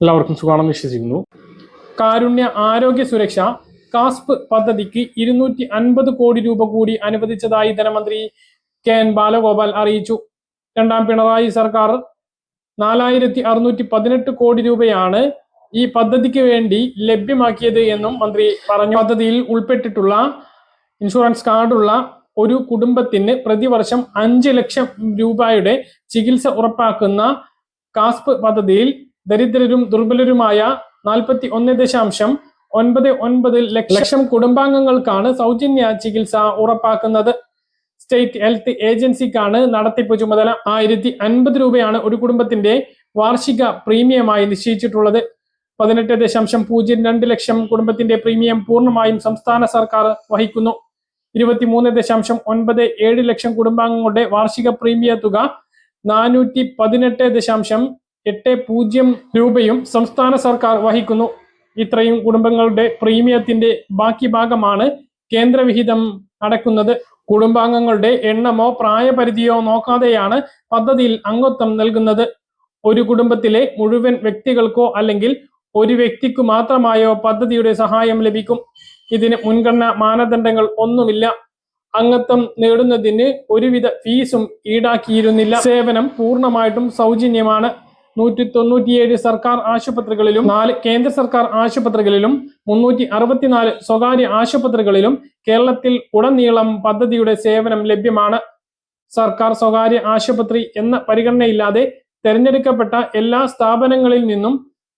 എല്ലാവർക്കും സുഖമാണെന്ന് വിശ്വസിക്കുന്നു. കാരുണ്യ ആരോഗ്യ സുരക്ഷ കാസ്പ് പദ്ധതിക്ക് ഇരുന്നൂറ്റി അൻപത് കോടി രൂപ കൂടി അനുവദിച്ചതായി ധനമന്ത്രി കെ എൻ ബാലഗോപാൽ അറിയിച്ചു. രണ്ടാം പിണറായി സർക്കാർ നാലായിരത്തി അറുന്നൂറ്റി പതിനെട്ട് കോടി രൂപയാണ് ഈ പദ്ധതിക്ക് വേണ്ടി ലഭ്യമാക്കിയത് എന്നും മന്ത്രി പറഞ്ഞു. പദ്ധതിയിൽ ഉൾപ്പെട്ടിട്ടുള്ള ഇൻഷുറൻസ് കാർഡുള്ള ഒരു കുടുംബത്തിന് പ്രതിവർഷം അഞ്ച് ലക്ഷം രൂപയുടെ ചികിത്സ ഉറപ്പാക്കുന്ന കാസ്പ് പദ്ധതിയിൽ ദരിദ്രരും ദുർബലരുമായ നാൽപ്പത്തി ഒന്ന് ദശാംശം ഒൻപത് ഒൻപത് ലക്ഷം കുടുംബാംഗങ്ങൾക്കാണ് സൗജന്യ ചികിത്സ ഉറപ്പാക്കുന്നത്. സ്റ്റേറ്റ് ഹെൽത്ത് ഏജൻസിക്കാണ് നടത്തിപ്പ് ചുമതല. ആയിരത്തി അൻപത് രൂപയാണ് ഒരു കുടുംബത്തിന്റെ വാർഷിക പ്രീമിയമായി നിശ്ചയിച്ചിട്ടുള്ളത്. പതിനെട്ട് ദശാംശം പൂജ്യം രണ്ട് ലക്ഷം കുടുംബത്തിന്റെ പ്രീമിയം പൂർണമായും സംസ്ഥാന സർക്കാർ വഹിക്കുന്നു. ഇരുപത്തിമൂന്ന് ദശാംശം ഒൻപത് ഏഴ് ലക്ഷം കുടുംബാംഗങ്ങളുടെ വാർഷിക പ്രീമിയ തുക നാനൂറ്റി പതിനെട്ട് ദശാംശം എട്ട് പൂജ്യം രൂപയും സംസ്ഥാന സർക്കാർ വഹിക്കുന്നു. ഇത്രയും കുടുംബങ്ങളുടെ പ്രീമിയത്തിന്റെ ബാക്കി ഭാഗമാണ് കേന്ദ്രവിഹിതം അടക്കുന്നത്. കുടുംബാംഗങ്ങളുടെ എണ്ണമോ പ്രായപരിധിയോ നോക്കാതെയാണ് പദ്ധതിയിൽ അംഗത്വം നൽകുന്നത്. ഒരു കുടുംബത്തിലെ മുഴുവൻ വ്യക്തികൾക്കോ അല്ലെങ്കിൽ ഒരു വ്യക്തിക്കു മാത്രമായോ പദ്ധതിയുടെ സഹായം ലഭിക്കും. ഇതിന് മുൻഗണന മാനദണ്ഡങ്ങൾ ഒന്നുമില്ല. അംഗത്വം നേടുന്നതിന് ഒരുവിധ ഫീസും ഈടാക്കിയിരുന്നില്ല. സേവനം പൂർണമായിട്ടും സൗജന്യമാണ്. നൂറ്റി തൊണ്ണൂറ്റിയേഴ് സർക്കാർ ആശുപത്രികളിലും നാല് കേന്ദ്ര സർക്കാർ ആശുപത്രികളിലും മുന്നൂറ്റി അറുപത്തിനാല് സ്വകാര്യ ആശുപത്രികളിലും കേരളത്തിൽ ഉടനീളം പദ്ധതിയുടെ സേവനം ലഭ്യമാണ്. സർക്കാർ സ്വകാര്യ ആശുപത്രി എന്ന പരിഗണനയില്ലാതെ തെരഞ്ഞെടുക്കപ്പെട്ട എല്ലാ സ്ഥാപനങ്ങളിൽ നിന്നും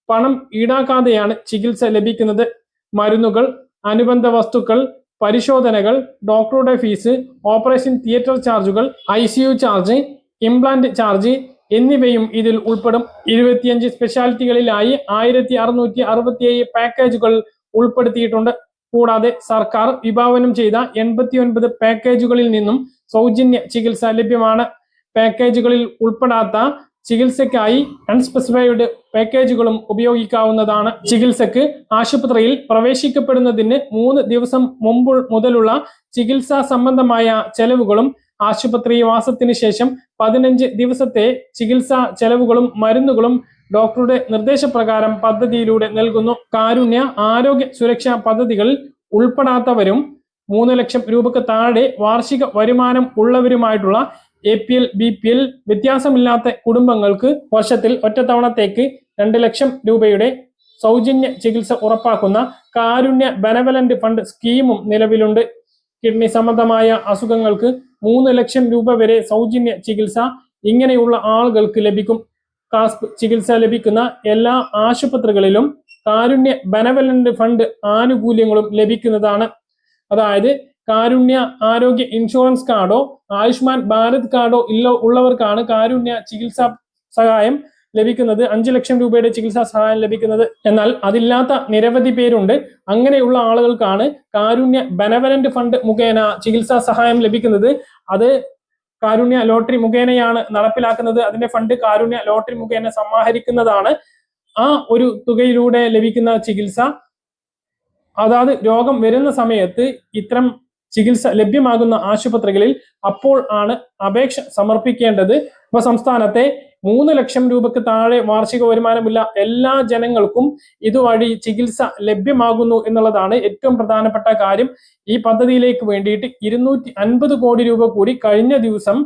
പണം ഈടാക്കാതെയാണ് ചികിത്സ ലഭിക്കുന്നത്. മരുന്നുകൾ അനുബന്ധ വസ്തുക്കൾ പരിശോധനകൾ ഡോക്ടറുടെ fees operation theatre charges I charge implant charge എന്നിവയും ഇതിൽ ഉൾപ്പെടും. ഇരുപത്തിയഞ്ച് സ്പെഷ്യാലിറ്റികളിലായി ആയിരത്തി അറുന്നൂറ്റി അറുപത്തിയേഴ് പാക്കേജുകൾ ഉൾപ്പെടുത്തിയിട്ടുണ്ട്. കൂടാതെ സർക്കാർ വിഭാവനം ചെയ്ത എൺപത്തിയൊൻപത് പാക്കേജുകളിൽ നിന്നും സൗജന്യ ചികിത്സ ലഭ്യമാണ്. പാക്കേജുകളിൽ ഉൾപ്പെടാത്ത ചികിത്സയ്ക്കായി അൺസ്പെസിഫൈഡ് പാക്കേജുകളും ഉപയോഗിക്കാവുന്നതാണ്. ചികിത്സക്ക് ആശുപത്രിയിൽ പ്രവേശിക്കപ്പെടുന്നതിന് മൂന്ന് ദിവസം മുമ്പ് മുതലുള്ള ചികിത്സാ സംബന്ധമായ ചെലവുകളും ആശുപത്രി വാസത്തിന് ശേഷം പതിനഞ്ച് ദിവസത്തെ ചികിത്സാ ചെലവുകളും മരുന്നുകളും ഡോക്ടറുടെ നിർദ്ദേശപ്രകാരം പദ്ധതിയിലൂടെ നൽകുന്നു. കാരുണ്യ ആരോഗ്യ സുരക്ഷാ പദ്ധതികളിൽ ഉൾപ്പെടാത്തവരും മൂന്ന് ലക്ഷം രൂപക്ക് താഴെ വാർഷിക വരുമാനം ഉള്ളവരുമായിട്ടുള്ള A P L B P L വ്യത്യാസമില്ലാത്ത കുടുംബങ്ങൾക്ക് വർഷത്തിൽ ഒറ്റത്തവണത്തേക്ക് രണ്ട് ലക്ഷം രൂപയുടെ സൗജന്യ ചികിത്സ ഉറപ്പാക്കുന്ന കാരുണ്യ ബെനവലന്റ് ഫണ്ട് സ്കീമും നിലവിലുണ്ട്. കിഡ്നി സംബന്ധമായ അസുഖങ്ങൾക്ക് മൂന്ന് ലക്ഷം രൂപ വരെ സൗജന്യ ചികിത്സ ഇങ്ങനെയുള്ള ആളുകൾക്ക് ലഭിക്കും. കാസ്പ് ചികിത്സ ലഭിക്കുന്ന എല്ലാ ആശുപത്രികളിലും കാരുണ്യ ബനവലന്റ് ഫണ്ട് ആനുകൂല്യങ്ങളും ലഭിക്കുന്നതാണ്. അതായത് കാരുണ്യ ആരോഗ്യ ഇൻഷുറൻസ് കാർഡോ ആയുഷ്മാൻ ഭാരത് കാർഡോ ഇല്ല ഉള്ളവർക്കാണ് കാരുണ്യ ചികിത്സാ സഹായം ലഭിക്കുന്നത് അഞ്ചു ലക്ഷം രൂപയുടെ ചികിത്സാ സഹായം ലഭിക്കുന്നത്. എന്നാൽ അതില്ലാത്ത നിരവധി പേരുണ്ട്. അങ്ങനെയുള്ള ആളുകൾക്കാണ് കാരുണ്യ ബെനവലന്റ് ഫണ്ട് മുഖേന ചികിത്സാ സഹായം ലഭിക്കുന്നത്. അത് കാരുണ്യ ലോട്ടറി മുഖേനയാണ് നടപ്പിലാക്കുന്നത്. അതിന്റെ ഫണ്ട് കാരുണ്യ ലോട്ടറി മുഖേന സമാഹരിക്കുന്നതാണ്. ആ ഒരു തുകയിലൂടെ ലഭിക്കുന്ന ചികിത്സ. അതായത് രോഗം വരുന്ന സമയത്ത് ഇത്തരം ചികിത്സ ലഭ്യമാകുന്ന ആശുപത്രികളിൽ അപ്പോൾ ആണ് അപേക്ഷ സമർപ്പിക്കേണ്ടത്. ഇപ്പൊ സംസ്ഥാനത്തെ മൂന്ന് ലക്ഷം രൂപയ്ക്ക് താഴെ വാർഷിക വരുമാനമില്ല. എല്ലാ ജനങ്ങൾക്കും ഇതുവഴി ചികിത്സ ലഭ്യമാകുന്നു എന്നുള്ളതാണ് ഏറ്റവും പ്രധാനപ്പെട്ട കാര്യം. ഈ പദ്ധതിയിലേക്ക് വേണ്ടിയിട്ട് ഇരുന്നൂറ്റി അൻപത് കോടി രൂപ കൂടി കഴിഞ്ഞ ദിവസം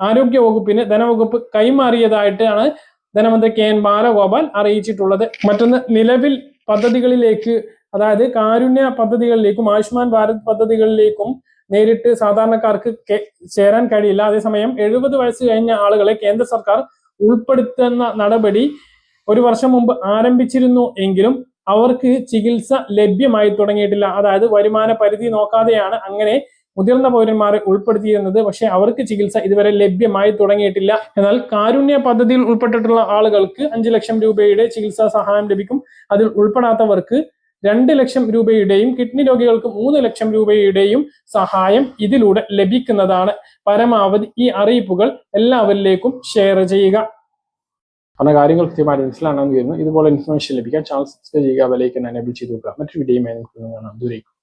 ആരോഗ്യ വകുപ്പിന് ധനവകുപ്പ് കൈമാറിയതായിട്ടാണ് ധനമന്ത്രി കെ എൻ ബാലഗോപാൽ അറിയിച്ചിട്ടുള്ളത്. മറ്റൊന്ന് നിലവിൽ പദ്ധതികളിലേക്ക് അതായത് കാരുണ്യ പദ്ധതികളിലേക്കും ആയുഷ്മാൻ ഭാരത് പദ്ധതികളിലേക്കും നേരിട്ട് സാധാരണക്കാർക്ക് ചേരാൻ കഴിയില്ല. അതേസമയം എഴുപത് വയസ്സ് കഴിഞ്ഞ ആളുകളെ കേന്ദ്ര സർക്കാർ ഉൾപ്പെടുത്തുന്ന നടപടി ഒരു വർഷം മുമ്പ് ആരംഭിച്ചിരുന്നു എങ്കിലും അവർക്ക് ചികിത്സ ലഭ്യമായി തുടങ്ങിയിട്ടില്ല. അതായത് വരുമാന പരിധി നോക്കാതെയാണ് അങ്ങനെ മുതിർന്ന പൗരന്മാരെ ഉൾപ്പെടുത്തിയിരുന്നത്. പക്ഷെ അവർക്ക് ചികിത്സ ഇതുവരെ ലഭ്യമായി തുടങ്ങിയിട്ടില്ല. എന്നാൽ കാരുണ്യ പദ്ധതിയിൽ ഉൾപ്പെട്ടിട്ടുള്ള ആളുകൾക്ക് അഞ്ചു ലക്ഷം രൂപയുടെ ചികിത്സാ സഹായം ലഭിക്കും. അതിൽ ഉൾപ്പെടാത്തവർക്ക് രണ്ട് ലക്ഷം രൂപയുടെയും കിഡ്നി രോഗികൾക്ക് മൂന്ന് ലക്ഷം രൂപയുടെയും സഹായം ഇതിലൂടെ ലഭിക്കുന്നതാണ്. പരമാവധി ഈ അറിയിപ്പുകൾ എല്ലാവരിലേക്കും ഷെയർ ചെയ്യുക. പറഞ്ഞ കാര്യങ്ങൾ കൃത്യമായിട്ട് മനസ്സിലാണെന്ന് കരുതുന്നു. ഇതുപോലെ ഇൻഫർമേഷൻ ലഭിക്കാൻ ചാനൽ സബ്സ്ക്രൈബ് ചെയ്യുക വിലയ്ക്ക് എനേബിൾ ചെയ്ത് കൊടുക്കുക. മറ്റൊരു വീഡിയോയുമായി നമുക്ക് കാണാം. ദൂരേക്കും.